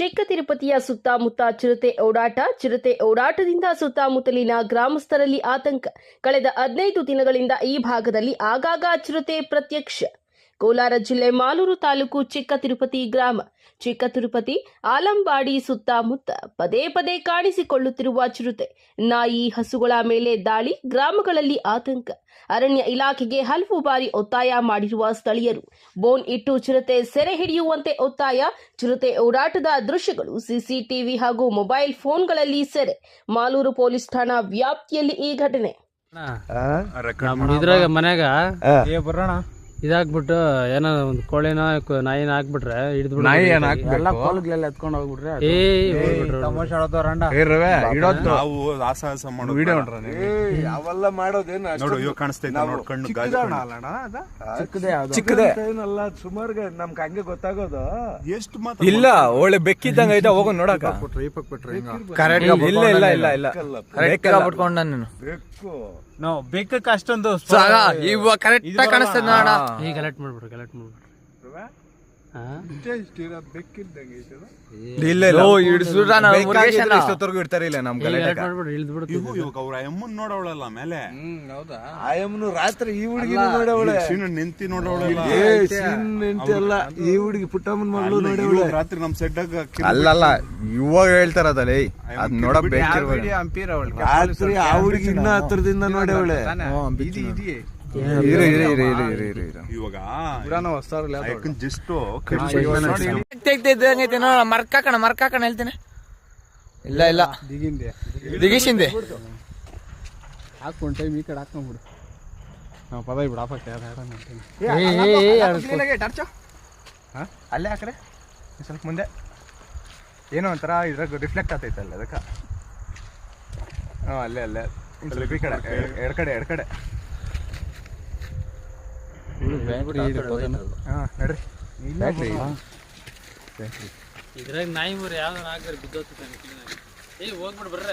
ಚಿಕ್ಕ ತಿರುಪತಿಯ ಸುತ್ತಮುತ್ತ ಚಿರತೆ ಓಡಾಟ, ಚಿರತೆ ಓಡಾಟದಿಂದ ಸುತ್ತಮುತ್ತಲಿನ ಗ್ರಾಮಸ್ಥರಲ್ಲಿ ಆತಂಕ. ಕಳೆದ ಹದಿನೈದು ದಿನಗಳಿಂದ ಈ ಭಾಗದಲ್ಲಿ ಆಗಾಗ ಚಿರತೆ ಪ್ರತ್ಯಕ್ಷ. ಕೋಲಾರ ಜಿಲ್ಲೆ ಮಾಲೂರು ತಾಲೂಕು ಚಿಕ್ಕ ತಿರುಪತಿ ಗ್ರಾಮ. ಚಿಕ್ಕ ತಿರುಪತಿ ಆಲಂಬಾಡಿ ಸುತ್ತಮುತ್ತ ಪದೇ ಪದೇ ಕಾಣಿಸಿಕೊಳ್ಳುತ್ತಿರುವ ಚಿರುತೆ. ನಾಯಿ ಹಸುಗಳ ಮೇಲೆ ದಾಳಿ ಗ್ರಾಮಗಳಲ್ಲಿ ಆತಂಕ. ಅರಣ್ಯ ಇಲಾಖೆಗೆ ಹಲವು ಬಾರಿ ಒತ್ತಾಯ ಮಾಡಿರುವ ಸ್ಥಳೀಯರು ಬೋನ್ ಇಟ್ಟು ಚಿರತೆ ಸೆರೆ ಹಿಡಿಯುವಂತೆ ಒತ್ತಾಯ ಚಿರತೆ ಓಡಾಟದ ದೃಶ್ಯಗಳು ಸಿಸಿಟಿವಿ ಹಾಗೂ ಮೊಬೈಲ್ ಫೋನ್ಗಳಲ್ಲಿ ಸೆರೆ. ಮಾಲೂರು ಪೊಲೀಸ್ ಠಾಣಾ ವ್ಯಾಪ್ತಿಯಲ್ಲಿ ಈ ಘಟನೆ. ಇದ್ರಾಗ ಮನ್ಯಾಗ ಇದಾಕ್ಬಿಟ್ಟು ಏನೋ ಒಂದು ಕೋಳಿನ ನಾಯಿನ ಹಾಕ್ಬಿಟ್ರೆ ಹಿಡಿದ್ಬಿಟ್ಟು ನಾಯಿ ಏನ್ ಹಾಕ್ಬೇಕು? ಎಲ್ಲ ಕೋಲ್ಗಳೆಲ್ಲ ಎತ್ಕೊಂಡು ಹೋಗ್ಬಿಟ್ರೆ ಏ ಹೋಗ್ಬಿಟ್ರು. ತಮಾಷೆ ಆಡೋದು ರಂಡ ಏ ರವೆ ಇಡೋದು. ನಾವು ಸಾಹಸ ಮಾಡೋದು ವಿಡಿಯೋ ಬೇಡ. ನೋಡ್ರ ನೀವು. ಅವೆಲ್ಲ ಮಾಡೋದೇನು ನೋಡು ಅಷ್ಟೊಂದು ಇವಾಗ ಕಾಣಿಸ್ತೈತೆ ನಾವು ನೋಡು ಕಣ್ಣು ಗಾಜು ಚಿಕ್ಕದಣ್ಣ ಕಣ್ಣು. ಚಿಕ್ಕದೇ ಯಾವ್ದು? ಚಿಕ್ಕದೇ. ಏನಲ್ಲ ಸುಮಾರು ನಮ್ಗೆ ಹಂಗೆ ಗೊತ್ತಾಗೋದು. ಎಷ್ಟು ಮಾತ್ರ ಇಲ್ಲ ಒಳ್ಳೆ ಬೆಕ್ಕಿದ್ದಂಗ ಐತೆ ಹೋಗೋ ನೋಡಕ ಇಲ್ಲ ಇಲ್ಲ ಇಲ್ಲ ಇಲ್ಲ. ಕರೆಕ್ಟ್ ಬಿಟ್ಕೊಂಡ ನೀನು ಬೆಕ್ಕು. ನೋ ಬೆಕ್ಕಕ್ಕೆ ಅಷ್ಟೊಂದು ಇವಾಗ ಕರೆಕ್ಟ್ ಕಾಣಿಸ್ತದ ನೋಡ ಈಗ ಗಲಾಟ್ ಮಾಡ್ಬಿಡ್ರು ಗಲಾಟ್ ಮಾಡ್ಬಿಡ್ರು ಇಲ್ಲ ಇಲ್ಲ. ಇರ್ತಾರೆ ಇಲ್ಲ ನಮ್ ಗಲಾಟೆ ಇವು ಇವಾಗ ಅವ್ರ ಅಮ್ಮನ್ ನೋಡವಳಲ್ಲ ಮೇಲೆ? ಆಯಮ್ಮನು ರಾತ್ರಿ ಈ ಹುಡುಗಿನ ನೋಡವಳೆ. ಸೀನ ನಿಂತಿ ನೋಡವಳಲ್ಲ. ಏ ಸೀನ್ ನಿಂತಿ ಅಲ್ಲ ಈ ಹುಡುಗಿ ಪುಟ್ಟಮ್ಮನ ಮಗಳು ನೋಡವಳೆ. ರಾತ್ರಿ ನಮ್ ಸೆಡ್ಡಾಗ ಅಲ್ಲಲ್ಲ ಇವಾಗ ಹೇಳ್ತಾರದಲ್ಲ ಅದ್ ನೋಡ ಬೇಕಿರ್ಬೇಕು ರಾತ್ರಿ ಆ ಹುಡುಗಿ ಇನ್ನ ಹತ್ರದಿಂದ ನೋಡವಳೆ. ಇರು ಇರು ಇರು ಇರು ಇರು ಇರು ಇರು. ಇವಾಗ ಯಾಕಂದ್ ಜಸ್ಟ್ ತೆಗ್ದಿದ್ದಂಗೈತೆ ನೋಡ. ಮರ್ಕಾಕಣ ಮರ್ಕಾಕಣ ಹೇಳ್ತೇನೆ. ಇಲ್ಲ ಇಲ್ಲ. ದಿಗಿಸಿಂದೆ ಹಾಕೊಂಡ್ ಟೈಮ್ ಈ ಕಡೆ ಹಾಕೊಂಡ್ಬಿಡು ನಾವು ಪದ ಬಿಡು ಹಾಕಕ್ಕೆ ಏ, ಏ, ಏ, ಆಡಿಸ್ಕೊ. ಅಲ್ಲೇ ಹಾಕ್ರೆ ಸ್ವಲ್ಪ ಮುಂದೆ. ಏನೋ ಒಂಥರ ಇದ್ರಾಗ ರಿಫ್ಲೆಕ್ಟ್ ಆಗ್ತೈತಲ್ಲ ಅದಕ್ಕ. ಹಾಂ ಅಲ್ಲೇ ಅಲ್ಲೇ. ಈ ಕಡೆ ಎಡ್ ಕಡೆ. ಹಾ ನಡ್ರಿ. ಬ್ಯಾಟ್ರಿ? ಇದ್ರಾಗ ನಾಯಿ ಮರಿ ಯಾವ್ದಾರ ಹಾಕಿದ್ರೆ ಬಿದ್ದೋಗ್ತೈತೆ ಏ ಹೋಗ್ಬಿಡು ಬರ್ರ.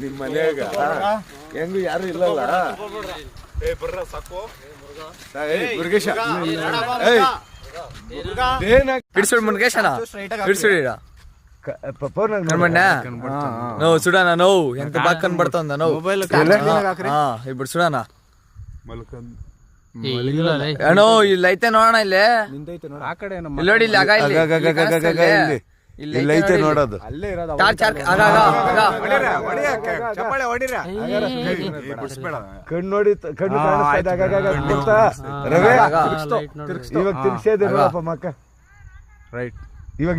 ನಿಮ್ ಮನ್ಯಾಗ? ಹೆಂಗು ಯಾರು ಇಲ್ಲಲ್ಲ? ಏ ಬರ್ರ ಸಾಕು. ಮುರುಗೇಶ. ಏಯ್ ಏನ ಹಿಡ್ಸುಡ್ ಮುನ್ಗೇಶನ ಹಿಡ್ಸುಡಿ ಕಣ್ಮಣ್ಣ? ಕಣ್ಮಣ್ಣ ನೋ ಸುಡಾನ ನೋ ಎಂತ ಬಾಕ್ ಕನ್ಬಡ್ತಂದ ನೋ ಮೊಬೈಲ್ ಹಾ ಇಬ್ರು ಸುಡಾನ ಮಲ್ಕಂದ್. ಏ, ಇಲ್ಲ ಲೇ. ಅಣ್ಣೋ ಇಲ್ಲಿ ಐತೆ ನೋಡೋಣ ಇಲ್ಲಿ ಆ ಕಡೆ ಏನೋ ಇಲ್ಲಿ ನೋಡಿ ಇಲ್ಲಿ ಆಗ ಇಲ್ಲಿ ಆಗ, ಆಗ, ಆಗ, ಆಗ, ಆಗ, ಇಲ್ಲಿ. ಇಲ್ಲಿ ಇಲ್ಲಿ ಐತೆ ನೋಡೋದು ಅಲ್ಲೇ ಇರೋದು ಟಾರ್ಚ್ ಆಗ ಆಗ ಆಗ ಕಣ್ಣು ನೋಡಿ ಕಣ್ಣು ಕಾಣಿಸ್ತಾ ಇದೆ, ಆಗ, ಆಗ, ಆಗ, ಗೊತ್ತಾ? ರವೆ ಆಗ. ಲೈಟ್ ನೋಡು. ಇವಾಗ ನೋಡಪ್ಪ ಮಕ್ಕ ರೈಟ್ ಇವಾಗ.